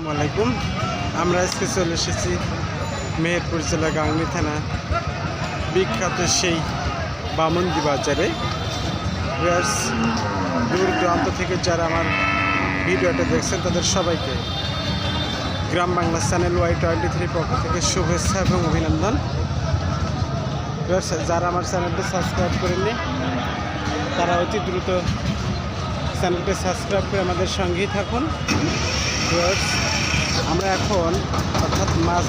আসসালামাইকুম আমরা আজকে চলে এসেছি মেহেরপুর জেলা গাংনি থানা। বিখ্যাত সেই বামন্দি বাজারে। দূর দূরান্ত থেকে যারা আমার ভিডিওটা দেখছেন তাদের সবাইকে Gram Bangla channel Y twenty three পক্ষ থেকে শুভেচ্ছা এবং অভিনন্দন। যারা আমার চ্যানেলটি সাবস্ক্রাইব করেননি তারা অতি দ্রুত চ্যানেলটি সাবস্ক্রাইব করে আমাদের সঙ্গেই থাকুন। ভিউয়ার্স, আমরা এখন অর্থাৎ মাছ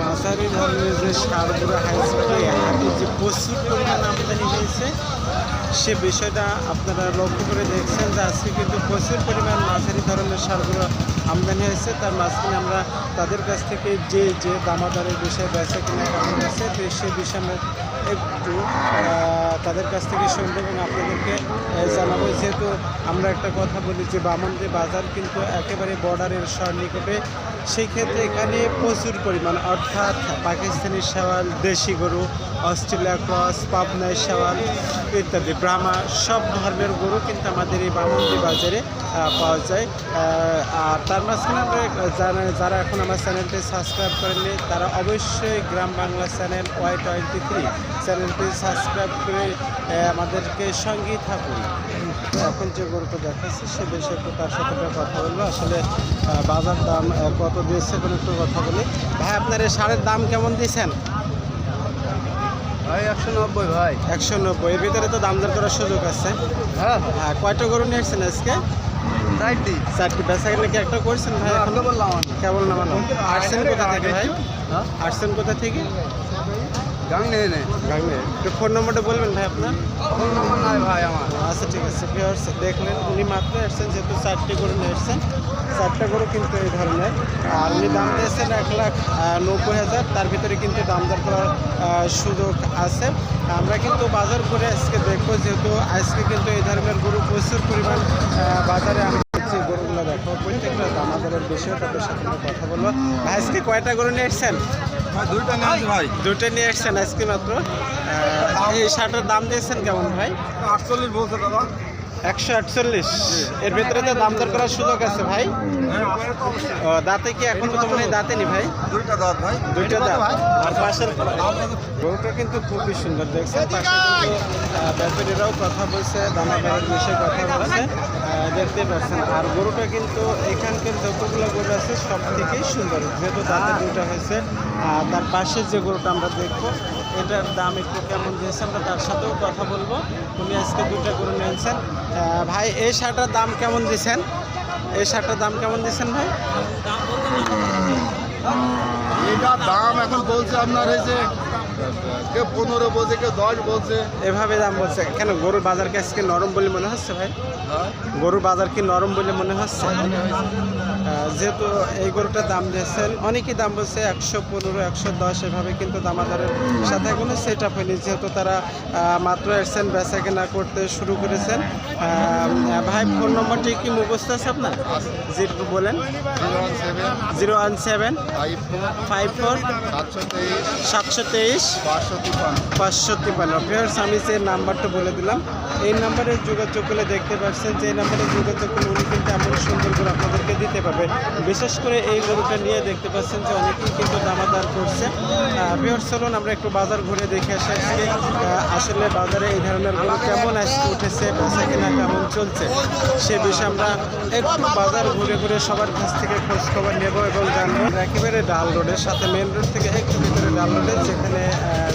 মাঝারি ধরনের যে সারগুলো হাই হাটে যে প্রচুর পরিমাণ আমদানি হয়েছে, সে বিষয়টা আপনারা লক্ষ্য করে দেখছেন যে আজকে কিন্তু প্রচুর পরিমাণ মাঝারি ধরনের সারগুলো আমদানি হয়েছে। তার মাঝখানে আমরা তাদের কাছ থেকে যে যে দামাদারের বিষয়ে বেচা কিনা কেমন আছে সে বিষয়ে আমরা একটু তাদের কাছ থেকে শুনব এবং আপনাদেরকে জানাব। যেহেতু আমরা একটা কথা বলি যে বামন্দি বাজার কিন্তু একেবারে বর্ডারের সন্নিকটে। সেই ক্ষেত্রে এখানে প্রচুর পরিমাণ, অর্থাৎ পাকিস্তানি শাওয়াল, দেশি গরু, অস্ট্রেলিয়া ক্রস পাবনাই শাওয়াল ইত্যাদি, ব্রাহ্মা, সব ধর্মের গরু কিন্তু আমাদের এই বামন্দি বাজারে পাওয়া যায়। আর তার মাঝখানে আমরা যারা এখন আমার চ্যানেলটি সাবস্ক্রাইব করেননি তারা অবশ্যই Gram Bangla channel Y twenty three চ্যানেলটি সাবস্ক্রাইব করে আমাদেরকে সঙ্গেই থাকুন। এখন যে গরুটা দেখাচ্ছি সে বিষয়ে একটু তার সাথে কথা বলব। আসলে বাজার দাম কত দিয়েছে কোনো একটু কথা বলি। ভাই আপনার এই সারের দাম কেমন দিয়েছেন? ভাই একশো নব্বই ভাই। একশো নব্বই। এর ভিতরে তো দাম দর করার সুযোগ আছে। হ্যাঁ। হ্যাঁ কয়টা গরু নিয়ে আসছেন আজকে? চারটি চারটি বেচা গেলে কি একটা করছেন ভাই এখন? বললাম কেবল নামানো আসছেন কোথা থেকে ভাই? হ্যাঁ? আসছেন কোথা থেকে? গাং নেই একটু ফোন নম্বরটা বলবেন ভাই আপনার? ফোন নম্বর নাই ভাই আমার। আচ্ছা ঠিক আছে। দেখলেন। উনি মাত্র এসছেন যেহেতু চারটি করে নিয়ে চারটা গরু কিন্তু এই ধরনের। আর উনি দাম দিয়েছেন এক লাখ নব্বই হাজার। তার ভিতরে কিন্তু দাম দর করার সুযোগ আছে। আমরা কিন্তু বাজার করে আজকে দেখব যেহেতু আজকে কিন্তু এই ধরনের গরু প্রচুর পরিমাণ বাজারে আমরা যে গরুগুলো দেখো প্রত্যেকটা দামাদারের বিষয়ে তাদের সাথে কথা বলব। আজকে কয়টা গরু নিয়ে এসছেন? দুইটা ভাই। দুটো নিয়ে এসছেন আজকে মাত্র। এই শার্টের দাম দিয়েছেন কেমন ভাই? আটচল্লিশ বলছে দাদা। একশো আটচল্লিশ। এর ভেতরে তো দাম দর করার সুযোগ আছে ভাই। দাঁতে কি এখন তো মনে দাঁতে নি ভাই? দুইটা দাঁত ভাই। দুইটা দাঁত। আর পাশের গরুটা কিন্তু খুবই সুন্দর দেখছেন? পাশে ব্যাপারীরাও কথা বলছে দানা ব্যাগের বিষয়ে কথা বলছে। দেখতে পাচ্ছেন। আর গরুটা কিন্তু এখানকার যতগুলো গরু আছে সব থেকেই সুন্দর। যেহেতু দাঁতে দুইটা হয়েছে আর তার পাশে যে গরুটা আমরা দেখব এটার দাম একটু কেমন দিয়েছে আমরা তার সাথেও কথা বলব। উনি আজকে দুটা করে নিয়েছেন ভাই, এই শার্টটার দাম কেমন দিয়েছেন? এই শার্টটার দাম কেমন দিয়েছেন ভাই? এটা দাম এখন বলছে আপনার হয়েছে কেউ পনেরো বলছে কেউ দশ বলছে? এভাবে দাম বলছে। কেন গরুর বাজার কি আজকে নরম বলে মনে হচ্ছে ভাই? হ্যাঁ? গরুর বাজার কি নরম বলে মনে হচ্ছে? যেহেতু এই গরুটার দাম দিয়েছেন অনেকেই দাম বলছে একশো পনেরো একশো দশ এভাবে কিন্তু দামাদারের সাথে কোনো সেট আপ হয়নি। যেহেতু তারা মাত্র এসছেন বেচা কেনা করতে শুরু করেছেন। ভাই ফোন নম্বরটি কি মুখস্থ আছে আপনার? জি বলেন। Zero one seven. Five four. সাতশো তেইশ। পাঁচশো তিপ্পান্ন। ফেয়ার্স আমি যে নাম্বারটা বলে দিলাম, এই নাম্বারে যোগাযোগ করলে দেখতে পাচ্ছেন যে এই নাম্বারে যোগাযোগ করলে উনি কিন্তু এমন সুন্দর করে আপনাদেরকে দিতে পারবে। বিশেষ করে এই গরুটা নিয়ে দেখতে পাচ্ছেন যে অনেকেই কিন্তু দামাদার করছে। ফেয়ার্স চলুন আমরা একটু বাজার ঘুরে দেখে আসি আজকে। আসলে বাজারে এই ধরনের গরু কেমন আজকে উঠেছে, বেচা কিনা কেমন চলছে, সে বিষয়ে আমরা একটু বাজার ঘুরে ঘুরে সবার কাছ থেকে খোঁজ খবর নেব এবং জানব। একেবারে ডাল রোডের সাথে মেন রোড থেকে একটু ভিতরে ডাল রোডে, যেখানে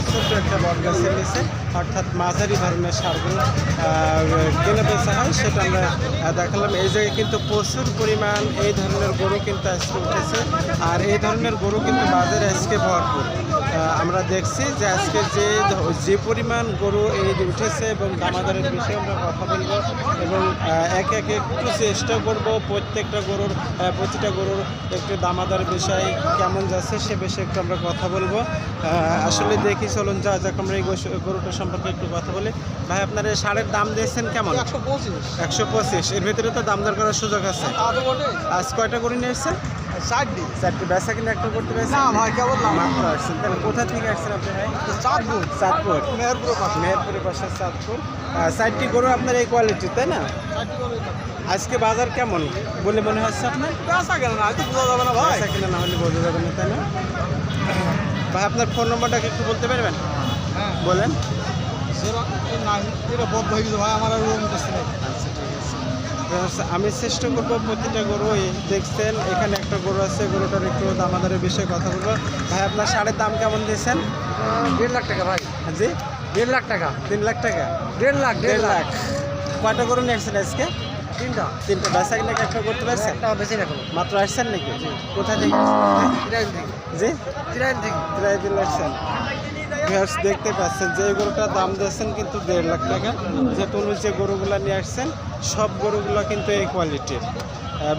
ছোট্ট একটা বট গাছের নিচে অর্থাৎ মাঝারি ধরনের সারগুলো কিনে বেচা হয়, সেটা আমরা দেখালাম। এই জায়গায় কিন্তু প্রচুর পরিমাণ এই ধরনের গরু কিন্তু আজকে উঠেছে। আর এই ধরনের গরু কিন্তু বাজারে আজকে ভরপুর। আমরা দেখছি যে আজকে যে যে পরিমাণ গরু এই উঠেছে এবং দামাদারের বিষয়ে আমরা কথা বলব এবং একে একে একটু চেষ্টা করব প্রত্যেকটা গরুর প্রতিটা গরুর একটু দামাদার বিষয় কেমন যাচ্ছে সে বিষয়ে একটু আমরা কথা বলব। আসলে দেখি চলুন যা যাক আমরা এই গরুটা সম্পর্কে একটু কথা বলি। ভাই আপনার এই সারের দাম দিয়েছেন কেমন? একশো পঁচিশ। একশো পঁচিশ। এর ভিতরে তো দাম দর করার সুযোগ আছে। আজ কয়টা করে নিয়ে এসছেন চারটি চারটি বেচা কিনা একটা করতে পেরেছেন? না ভাই কেবল না। মাত্র আসছেন। তাহলে কোথা থেকে আসছেন আপনি ভাই? চারপুর চাঁদপুর। মেহেরপুরের পাশে। মেহেরপুরের পাশে চাঁদপুর। চারটি গরু আপনার এই কোয়ালিটি তাই না? আজকে বাজার কেমন বলে মনে হচ্ছে আপনার? বেচা কেন না হয়তো বোঝা যাবে না ভাই। বেচা কিনা না হলে বোঝা যাবে না তাই না? ভাই আপনার ফোন নম্বরটা কি একটু বলতে পারবেন? হ্যাঁ। বলেন। এই এটা বদ্ধ হয়ে গেছে ভাই আমার আর আচ্ছা ঠিক আমি চেষ্টা করব প্রতিটা গরু দেখছেন এখানে একটা গরু আছে গরুটার একটু দামাদারের বিষয়ে কথা বলব। ভাই আপনার সারের দাম কেমন দিয়েছেন? দেড় লাখ টাকা ভাই। জি? দেড় লাখ টাকা। তিন লাখ টাকা? দেড় লাখ দেড় লাখ। কয়টা গরু নিয়ে আসছেন আজকে? তিনটা। তিনটা। বেচা কিনা একটা করতে পারছেন? একটা বেশি রাখো মাত্র আসছেন নাকি? কোথা থেকে জি? থেকে আসছেন। ভিউয়ার্স দেখতে পাচ্ছেন যে গরুটার দাম দিয়েছেন কিন্তু দেড় লাখ টাকা। যে উনি যে গরুগুলো নিয়ে আসছেন সব গরুগুলো কিন্তু এই কোয়ালিটির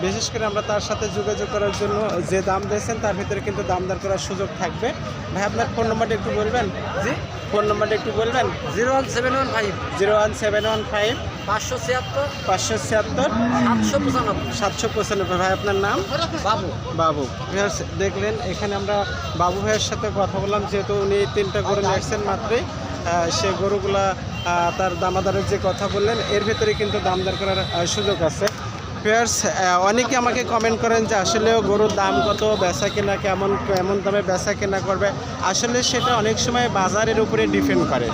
বিশেষ করে আমরা তার সাথে যোগাযোগ করার জন্য যে দাম দিয়েছেন তার ভিতরে কিন্তু দাম দর করার সুযোগ থাকবে। ভাই আপনার ফোন নাম্বারটা একটু বলবেন? জি? ফোন নাম্বারটা একটু বলবেন? Zero one seven one five. Zero one seven one five. পাঁচশো ছিয়াত্তর। পাঁচশো ছিয়াত্তর। সাতশো পঁচানব্বই। সাতশো পঁচানব্বই। ভাই আপনার নাম? বাবু। বাবু। ভিউয়ার্স দেখলেন এখানে আমরা বাবু ভাইয়ের সাথে কথা বললাম যেহেতু উনি তিনটা গরু নিয়ে আসছেন মাত্রই। সে গরুগুলা তার দামাদারের যে কথা বললেন এর ভেতরে কিন্তু দামদার করার সুযোগ আছে। ভিউয়ার্স অনেকে আমাকে কমেন্ট করেন যে আসলেও গরুর দাম কত বেচা কেনা কেমন কেমন দামে বেচা কেনা করবে। আসলে সেটা অনেক সময় বাজারের উপরে ডিপেন্ড করে।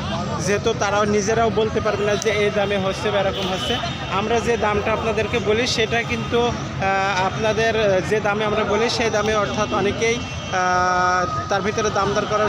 যেহেতু তারাও নিজেরাও বলতে পারবে না যে এই দামে হচ্ছে বা এরকম হচ্ছে। আমরা যে দামটা আপনাদেরকে বলি, সেটা কিন্তু আপনাদের যে দামে আমরা বলি, সেই দামে অর্থাৎ অনেকেই তার ভিতরে দাম দর করার